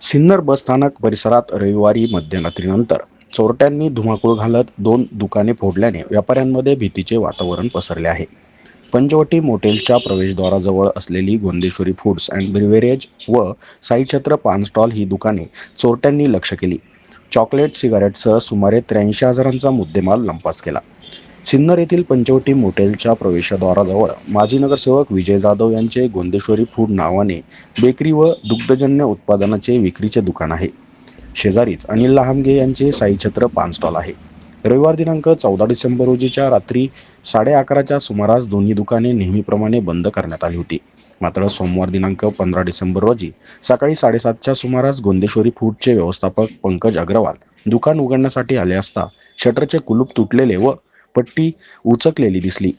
सिन्नर बस स्थानक परिसरात रविवारी मध्यरात्रीनंतर चोरट्यांनी धुमाकूळ घालत दोन दुकाने फोडल्याने व्यापाऱ्यांमध्ये भीतीचे वातावरण पसरले आहे. पंचवटी मोटेलच्या प्रवेशद्वाराजवळ असलेली गोंदेश्वरी फूड्स अँड ब्रिव्हरेज व साईछत्र पान स्टॉल ही दुकाने चोरट्यांनी लक्ष केली. चॉकलेट सिगारेटसह सुमारे त्र्याऐंशी हजारांचा मुद्देमाल लंपास केला. सिन्नर येथील पंचवटी मोटेलच्या प्रवेशद्वाराजवळ माजी नगरसेवक विजय जाधव यांचे गोंदेश्वरी फूड नावाने बेकरी व दुग्धजन्य उत्पादनाचे विक्रीचे दुकान आहे. शेजारीच अनिल लहामगे यांचे साईछत्र पान स्टॉल आहे. रविवार दिनांक चौदा डिसेंबर रोजीच्या रात्री साडे अकराच्या सुमारास दोन्ही दुकाने नेहमीप्रमाणे बंद करण्यात आली होती. मात्र सोमवार दिनांक पंधरा डिसेंबर रोजी सकाळी साडेसातच्या सुमारास गोंदेश्वरी फूडचे व्यवस्थापक पंकज अग्रवाल दुकान उघडण्यासाठी आले असता शटरचे कुलूप तुटलेले व पट्टी उचकलेली दिसली.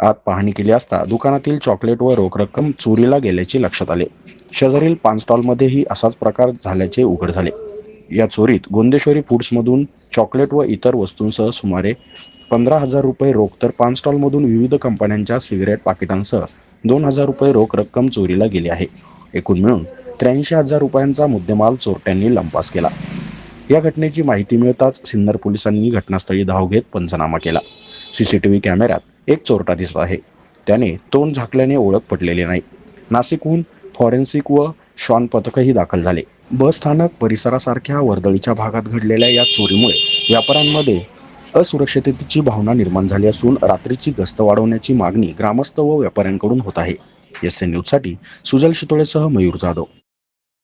आत पाहणी केली असता दुकानातील चॉकलेट व रोख रक्कम चोरीला गेल्याचे लक्षात आले. शेजारील पान स्टॉलमध्येही असाच प्रकार झाल्याचे उघड झाले. या चोरीत गोंदेश्वरी फूड्समधून चॉकलेट व इतर वस्तूंसह सुमारे पंधरा हजार रुपये रोख तर पान स्टॉलमधून विविध कंपन्यांच्या सिगरेट पाकिटांसह दोन हजार रुपये रोख रक्कम चोरीला गेली आहे. एकूण मिळून त्र्याऐंशी हजार रुपयांचा मुद्देमाल चोरट्यांनी लंपास केला. या घटनेची माहिती मिळताच सिन्नर पोलिसांनी घटनास्थळी धाव घेत पंचनामा केला. सीसीटीव्ही कॅमेऱ्यात एक चोरटा दिसत आहे. त्याने तोंड झाकल्याने ओळख पटलेली नाही. नाशिकहून फॉरेन्सिक व शॉन पथकही दाखल झाले. बस स्थानक परिसरासारख्या वर्दळीच्या भागात घडलेल्या या चोरीमुळे व्यापाऱ्यांमध्ये असुरक्षिततेची भावना निर्माण झाली असून रात्रीची गस्त वाढवण्याची मागणी ग्रामस्थ व व्यापाऱ्यांकडून होत आहे. एस एन न्यूजसाठी सुजल शितोळेसह मयूर जाधव.